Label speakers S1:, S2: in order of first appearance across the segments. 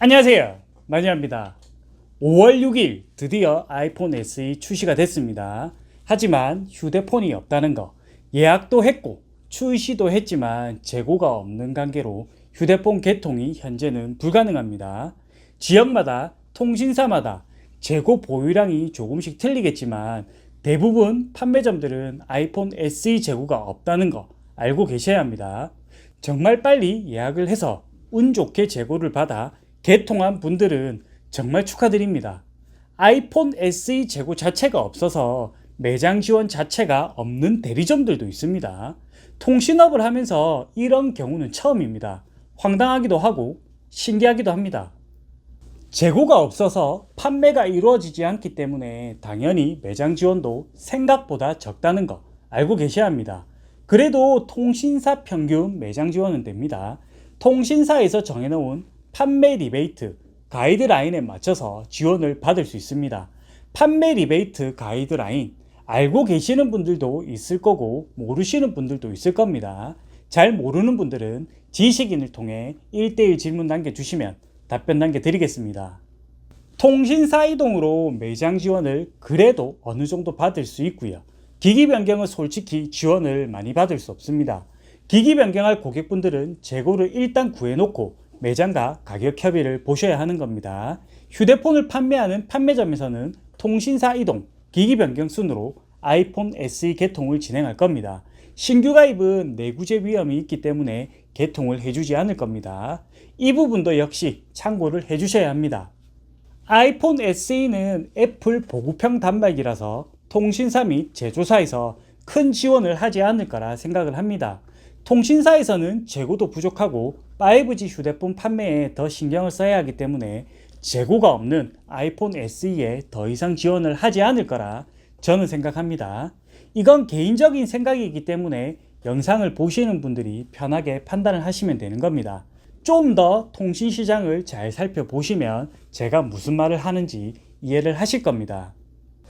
S1: 안녕하세요. 마니아입니다. 5월 6일 드디어 아이폰 SE 출시가 됐습니다. 하지만 휴대폰이 없다는 거 예약도 했고 출시도 했지만 재고가 없는 관계로 휴대폰 개통이 현재는 불가능합니다. 지역마다 통신사마다 재고 보유량이 조금씩 틀리겠지만 대부분 판매점들은 아이폰 SE 재고가 없다는 거 알고 계셔야 합니다. 정말 빨리 예약을 해서 운 좋게 재고를 받아 개통한 분들은 정말 축하드립니다. 아이폰 SE 재고 자체가 없어서 매장 지원 자체가 없는 대리점들도 있습니다. 통신업을 하면서 이런 경우는 처음입니다. 황당하기도 하고 신기하기도 합니다. 재고가 없어서 판매가 이루어지지 않기 때문에 당연히 매장 지원도 생각보다 적다는 거 알고 계셔야 합니다. 그래도 통신사 평균 매장 지원은 됩니다. 통신사에서 정해놓은 판매 리베이트 가이드라인에 맞춰서 지원을 받을 수 있습니다. 판매 리베이트 가이드라인 알고 계시는 분들도 있을 거고 모르시는 분들도 있을 겁니다. 잘 모르는 분들은 지식인을 통해 1대1 질문 남겨주시면 답변 남겨드리겠습니다. 통신사 이동으로 매장 지원을 그래도 어느 정도 받을 수 있고요. 기기 변경은 솔직히 지원을 많이 받을 수 없습니다. 기기 변경할 고객분들은 재고를 일단 구해놓고 매장과 가격 협의를 보셔야 하는 겁니다. 휴대폰을 판매하는 판매점에서는 통신사 이동, 기기 변경 순으로 아이폰 SE 개통을 진행할 겁니다. 신규 가입은 내구재 위험이 있기 때문에 개통을 해주지 않을 겁니다. 이 부분도 역시 참고를 해주셔야 합니다. 아이폰 SE는 애플 보급형 단말기라서 통신사 및 제조사에서 큰 지원을 하지 않을 거라 생각을 합니다. 통신사에서는 재고도 부족하고 5G 휴대폰 판매에 더 신경을 써야 하기 때문에 재고가 없는 아이폰 SE에 더 이상 지원을 하지 않을 거라 저는 생각합니다. 이건 개인적인 생각이기 때문에 영상을 보시는 분들이 편하게 판단을 하시면 되는 겁니다. 좀 더 통신 시장을 잘 살펴보시면 제가 무슨 말을 하는지 이해를 하실 겁니다.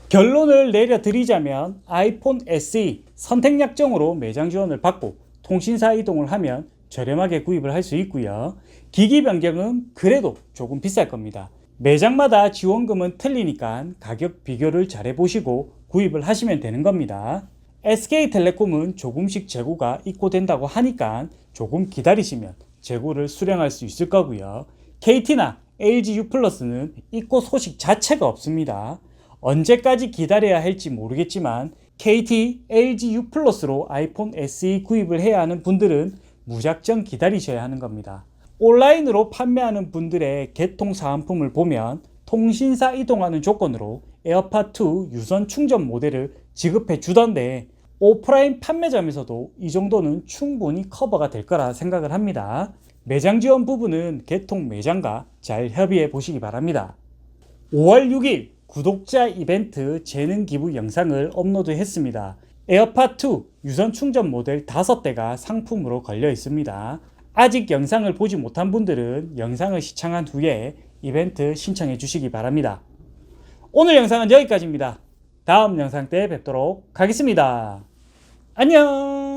S1: 결론을 내려드리자면 아이폰 SE 선택 약정으로 매장 지원을 받고 통신사 이동을 하면 저렴하게 구입을 할 수 있고요. 기기 변경은 그래도 조금 비쌀 겁니다. 매장마다 지원금은 틀리니까 가격 비교를 잘 해보시고 구입을 하시면 되는 겁니다. SK텔레콤은 조금씩 재고가 입고된다고 하니까 조금 기다리시면 재고를 수령할 수 있을 거고요. KT나 LG U+는 입고 소식 자체가 없습니다. 언제까지 기다려야 할지 모르겠지만 KT, LG U+로 아이폰 SE 구입을 해야 하는 분들은 무작정 기다리셔야 하는 겁니다. 온라인으로 판매하는 분들의 개통 사은품을 보면 통신사 이동하는 조건으로 에어팟2 유선 충전 모델을 지급해 주던데 오프라인 판매점에서도 이 정도는 충분히 커버가 될 거라 생각을 합니다. 매장 지원 부분은 개통 매장과 잘 협의해 보시기 바랍니다. 5월 6일 구독자 이벤트 재능 기부 영상을 업로드 했습니다. 에어팟2 유선 충전 모델 5대가 상품으로 걸려 있습니다. 아직 영상을 보지 못한 분들은 영상을 시청한 후에 이벤트 신청해 주시기 바랍니다. 오늘 영상은 여기까지입니다. 다음 영상 때 뵙도록 하겠습니다. 안녕!